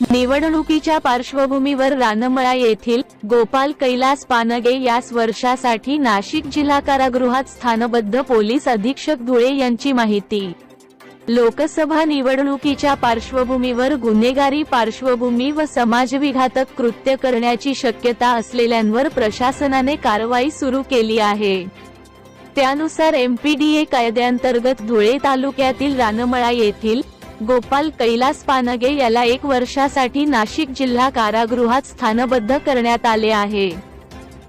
निवडणुकीच्या पार्श्वभूमीवर रानमळा येथील गोपाल कैलास पानगे याच वर्षासाठी नाशिक जिल्हा कारागृहात स्थानबद्ध पोलीस अधीक्षक धुळे यांची माहिती. लोकसभा निवडणुकीच्या पार्श्वभूमीवर गुन्हेगारी पार्श्वभूमी व समाजविघातक कृत्य करण्याची शक्यता असलेल्यांवर प्रशासनाने कारवाई सुरू केली आहे. त्यानुसार एमपीडीए कायद्यांतर्गत धुळे तालुक्यातील रानमळा येथील गोपाल कैलास पानगे याला एक वर्षासाठी नाशिक जिल्हा कारागृहात स्थानबद्ध करण्यात आले आहे.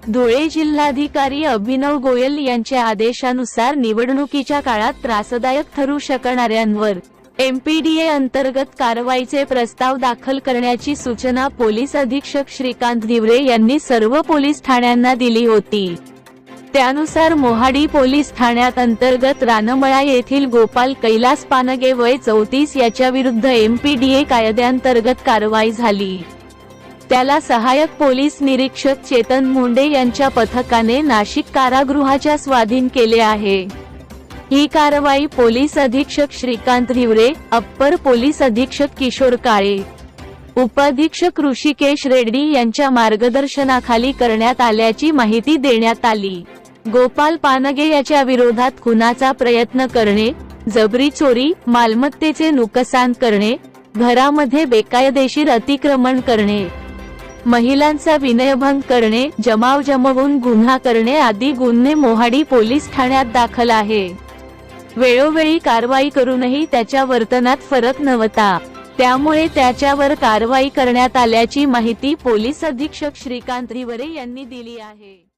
धुळे जिल्हाधिकारी अभिनव गोयल यांच्या आदेशानुसार निवडणुकीच्या काळात त्रासदायक ठरू शकणाऱ्यांवर एमपीडीए अंतर्गत कारवाईचे प्रस्ताव दाखल करण्याची सूचना पोलीस अधीक्षक श्रीकांत दिवरे यांनी सर्व पोलीस ठाण्यांना दिली होती. त्यानुसार मोहाडी पोलीस ठाण्यात अंतर्गत रानमळा येथील गोपाल कैलास पानगे वय चौतीस याच्या विरुद्ध एमपीडीए कायद्याअंतर्गत कारवाई झाली. त्याला सहाय्यक पोलीस निरीक्षक चेतन मुंडे यांच्या पथकाने नाशिक कारागृहाच्या स्वाधीन केले आहे. ही कारवाई पोलीस अधीक्षक श्रीकांत हिवरे अप्पर पोलीस अधीक्षक किशोर काळे उपाधीक्षक ऋषिकेश रेड्डी यांच्या मार्गदर्शनाखाली करण्यात आल्याची माहिती देण्यात आली. गोपाल पानगे याच्या विरोधात खुनाचा प्रयत्न करणे जबरी चोरी मालमत्तेचे नुकसान करणे घरामध्ये बेकायदेशीर अतिक्रमण करणे महिलांचा विनयभंग करणे जमाव जमवून गुन्हा करणे आदी गुन्हे मोहाडी पोलीस ठाण्यात दाखल आहे. वेळोवेळी कारवाई करूनही त्याच्या वर्तनात फरक नव्हता. त्यामुळे त्याच्यावर कारवाई करण्यात आल्याची माहिती पोलीस अधीक्षक श्रीकांत रिवरे यांनी दिली आहे.